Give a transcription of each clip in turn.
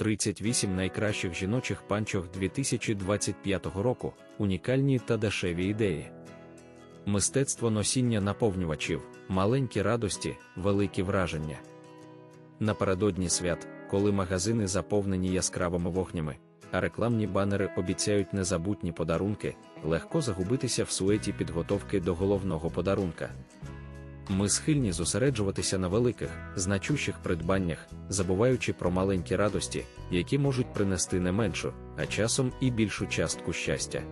38 найкращих жіночих панчох 2025 року, унікальні та дешеві ідеї. Мистецтво носіння наповнювачів, маленькі радості, великі враження. Напередодні свят, коли магазини заповнені яскравими вогнями, а рекламні банери обіцяють незабутні подарунки, легко загубитися в суеті підготовки до головного подарунка. Ми схильні зосереджуватися на великих, значущих придбаннях, забуваючи про маленькі радості, які можуть принести не меншу, а часом і більшу частку щастя.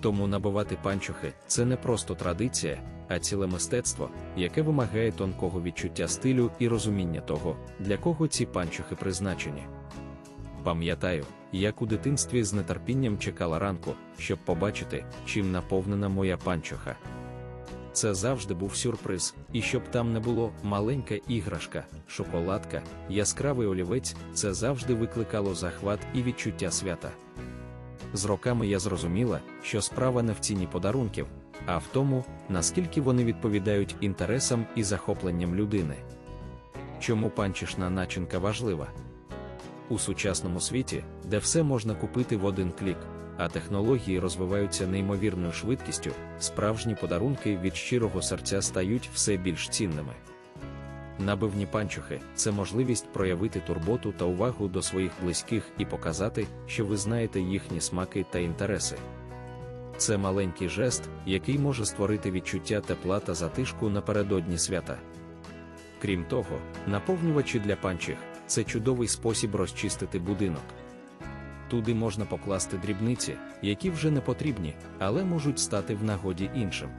Тому набивати панчохи це не просто традиція, а ціле мистецтво, яке вимагає тонкого відчуття стилю і розуміння того, для кого ці панчохи призначені. Пам'ятаю, як у дитинстві з нетерпінням чекала ранку, щоб побачити, чим наповнена моя панчоха. Це завжди був сюрприз, і щоб там не було маленька іграшка, шоколадка, яскравий олівець, це завжди викликало захват і відчуття свята. З роками я зрозуміла, що справа не в ціні подарунків, а в тому, наскільки вони відповідають інтересам і захопленням людини. Чому панчишна начинка важлива? У сучасному світі, де все можна купити в один клік, а технології розвиваються неймовірною швидкістю, справжні подарунки від щирого серця стають все більш цінними. Набивні панчохи це можливість проявити турботу та увагу до своїх близьких і показати, що ви знаєте їхні смаки та інтереси. Це маленький жест, який може створити відчуття тепла та затишку напередодні свята. Крім того, наповнювачі для панчих це чудовий спосіб розчистити будинок. Туди можна покласти дрібниці, які вже не потрібні, але можуть стати в нагоді іншим.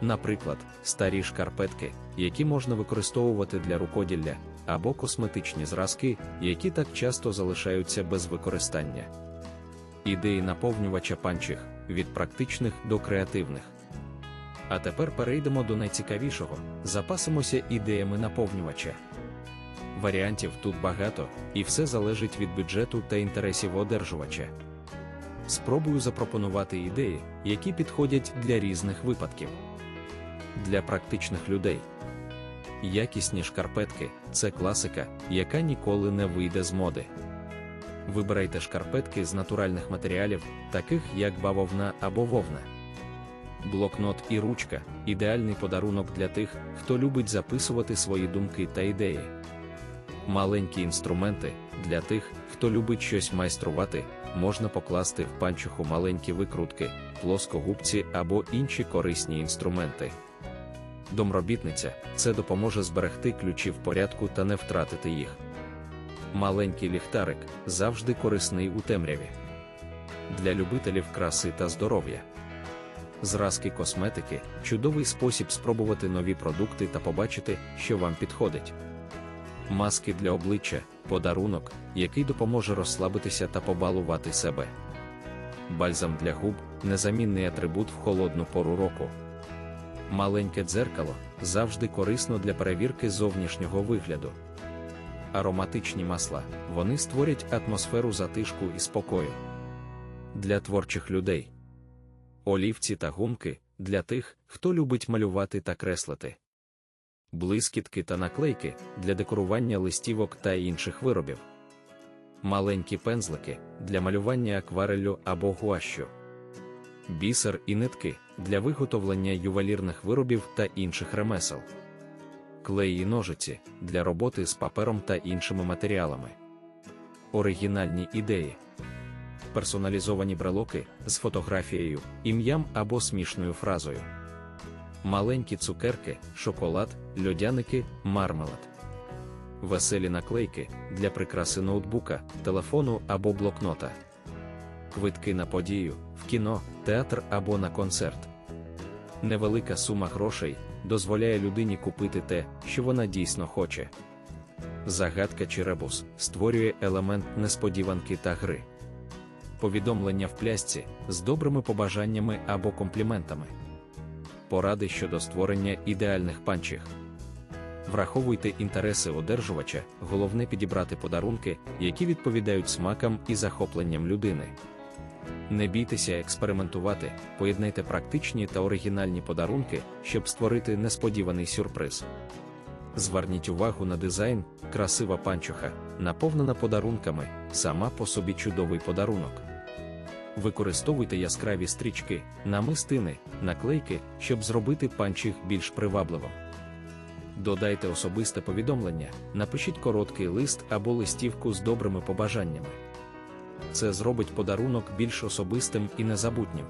Наприклад, старі шкарпетки, які можна використовувати для рукоділля, або косметичні зразки, які так часто залишаються без використання. Ідеї наповнювача панчих від практичних до креативних. А тепер перейдемо до найцікавішого: запасимося ідеями наповнювача. Варіантів тут багато, і все залежить від бюджету та інтересів одержувача. Спробую запропонувати ідеї, які підходять для різних випадків. Для практичних людей якісні шкарпетки це класика, яка ніколи не вийде з моди. Вибирайте шкарпетки з натуральних матеріалів, таких як бавовна або вовна. Блокнот і ручка ідеальний подарунок для тих, хто любить записувати свої думки та ідеї. Маленькі інструменти для тих, хто любить щось майструвати, можна покласти в панчуху маленькі викрутки, плоскогубці або інші корисні інструменти. Домробітниця це допоможе зберегти ключі в порядку та не втратити їх. Маленький ліхтарик завжди корисний у темряві. Для любителів краси та здоров'я. Зразки косметики чудовий спосіб спробувати нові продукти та побачити, що вам підходить. Маски для обличчя подарунок, який допоможе розслабитися та побалувати себе. Бальзам для губ незамінний атрибут в холодну пору року. Маленьке дзеркало завжди корисно для перевірки зовнішнього вигляду. Ароматичні масла вони створять атмосферу затишку і спокою. Для творчих людей. Олівці та гумки для тих, хто любить малювати та креслити. Блискітки та наклейки для декорування листівок та інших виробів. Маленькі пензлики для малювання акварелю або гуащу. Бісер і нитки для виготовлення ювелірних виробів та інших ремесел. Клей і ножиці для роботи з папером та іншими матеріалами. Оригінальні ідеї. Персоналізовані брелоки з фотографією, ім'ям або смішною фразою. Маленькі цукерки, шоколад, льодяники, мармелад. Веселі наклейки для прикраси ноутбука, телефону або блокнота. Квитки на подію, в кіно, театр або на концерт. Невелика сума грошей дозволяє людині купити те, що вона дійсно хоче. Загадка чи ребус створює елемент несподіванки та гри. Повідомлення в плясці з добрими побажаннями або компліментами. Поради щодо створення ідеальних панчих. Враховуйте інтереси одержувача, головне підібрати подарунки, які відповідають смакам і захопленням людини. Не бійтеся експериментувати, поєднайте практичні та оригінальні подарунки, щоб створити несподіваний сюрприз. Зверніть увагу на дизайн, красива панчоха, наповнена подарунками, сама по собі чудовий подарунок. Використовуйте яскраві стрічки, намистини, наклейки, щоб зробити панчіх більш привабливим. Додайте особисте повідомлення, напишіть короткий лист або листівку з добрими побажаннями. Це зробить подарунок більш особистим і незабутнім.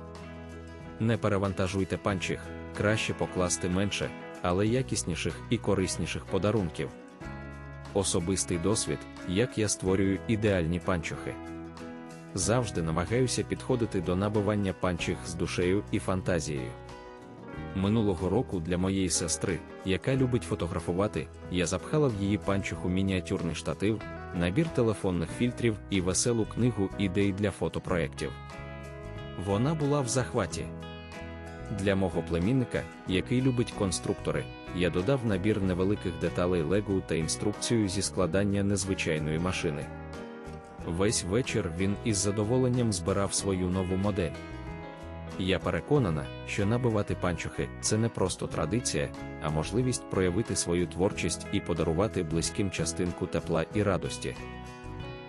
Не перевантажуйте панчих, краще покласти менше, але якісніших і корисніших подарунків. Особистий досвід, як я створюю ідеальні панчохи. Завжди намагаюся підходити до набивання панчих з душею і фантазією. Минулого року для моєї сестри, яка любить фотографувати, я запхала в її панчоху мініатюрний штатив, набір телефонних фільтрів і веселу книгу ідей для фотопроєктів. Вона була в захваті. Для мого племінника, який любить конструктори, я додав набір невеликих деталей Лего та інструкцію зі складання незвичайної машини. Весь вечір він із задоволенням збирав свою нову модель. Я переконана, що набивати панчохи це не просто традиція, а можливість проявити свою творчість і подарувати близьким частинку тепла і радості.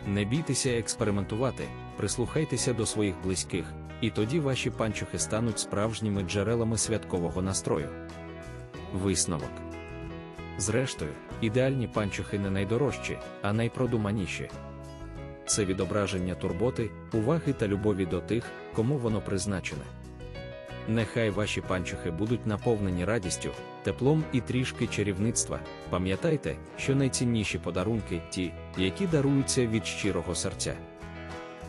Не бійтеся експериментувати, прислухайтеся до своїх близьких, і тоді ваші панчохи стануть справжніми джерелами святкового настрою. Висновок. Зрештою, ідеальні панчохи не найдорожчі, а найпродуманіші. Це відображення турботи, уваги та любові до тих, кому воно призначене. Нехай ваші панчухи будуть наповнені радістю, теплом і трішки чарівництва. Пам'ятайте, що найцінніші подарунки ті, які даруються від щирого серця.